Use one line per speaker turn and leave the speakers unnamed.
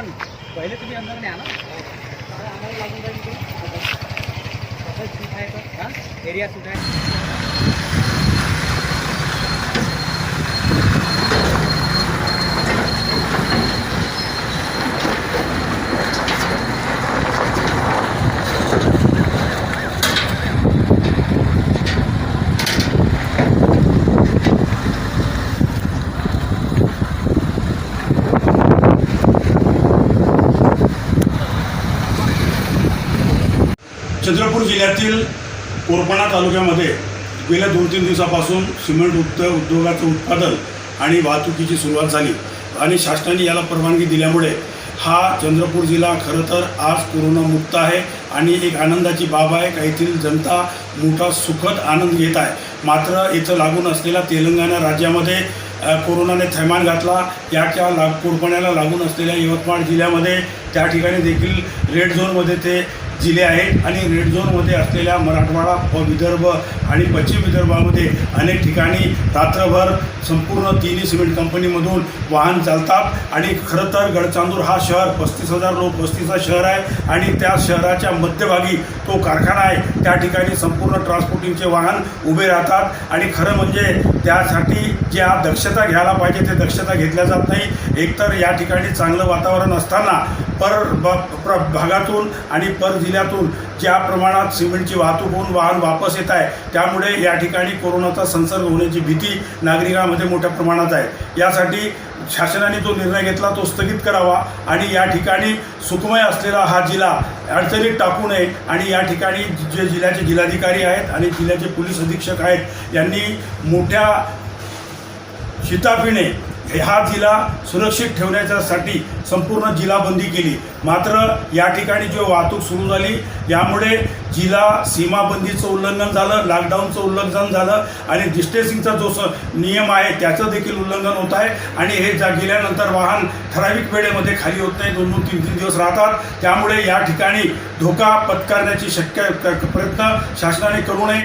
पण पहिले तुम्ही अंदर नाही आणा आम्हाला लागून जाईल एरिया सुद्धा आहे.
चंद्रपूर जिल्ह्यातील कोरपणा तालुक्यामध्ये गेल्या दोन तीन दिवसापासून सिमेंट उद्द उद्योगाचं उत्पादन आणि वाहतुकीची सुरुवात झाली. आणि शासनाने याला परवानगी दिल्यामुळे हा चंद्रपूर जिल्हा खरं तर आज कोरोनामुक्त आहे आणि एक आनंदाची बाब आहे. का येथील जनता मोठा सुखद आनंद घेत आहे. मात्र इथं लागून असलेल्या तेलंगणा राज्यामध्ये कोरोनाने थैमान घातला. याच्या लाग कोरपण्याला लागून असलेल्या यवतमाळ जिल्ह्यामध्ये त्या ठिकाणी देखील रेड झोनमध्ये ते जिल्हे आहेत आणि रेड झोनमध्ये असलेल्या मराठवाडा व विदर्भ आणि पश्चिम विदर्भामध्ये अनेक ठिकाणी रात्रभर संपूर्ण तिन्ही सिमेंट कंपनीमधून वाहन चालतात. आणि खरं तर गडचांदूर हा शहर पस्तीस हजार लोक वस्तीचा शहर आहे. आणि त्या शहराच्या मध्यभागी तो कारखाना आहे. त्या ठिकाणी संपूर्ण ट्रान्सपोर्टिंगचे वाहन उभे राहतात. आणि खरं म्हणजे त्यासाठी ज्या दक्षता घ्यायला पाहिजे ते दक्षता घेतल्या जात नाही. एकतर या ठिकाणी चांगलं वातावरण असताना पर ब प्र भागातून आणि पर जिल्ह्यातून ज्या प्रमाणात सिमेंटची वाहतूक होऊन वाहन वापस येत आहे त्यामुळे या ठिकाणी कोरोनाचा संसर्ग होण्याची भीती नागरिकांमध्ये मोठ्या प्रमाणात आहे. यासाठी शासनाने जो निर्णय घेतला तो स्थगित करावा आणि या ठिकाणी सुखमय असलेला हा जिल्हा अडचणीत टाकू नये आणि या ठिकाणी जे जिल्ह्याचे जिल्हाधिकारी आहेत आणि जिल्ह्याचे पोलीस अधीक्षक आहेत यांनी मोठ्या शिताफीने हा जिल्हा सुरक्षित ठेवण्याच्यासाठी संपूर्ण जिल्हाबंदी केली. मात्र या ठिकाणी जी वाहतूक सुरू झाली यामुळे जिल्हा सीमाबंदीचं उल्लंघन झालं लॉकडाऊनचं उल्लंघन झालं आणि डिस्टेन्सिंगचा जो स नियम आहे त्याचं देखील उल्लंघन होत आहे. आणि हे जा गेल्यानंतर वाहन ठराविक वेळेमध्ये खाली होत नाही दोन दोन तीन तीन दिवस राहतात. त्यामुळे या ठिकाणी धोका पत्करण्याची शक्य प्रयत्न शासनाने करू नये.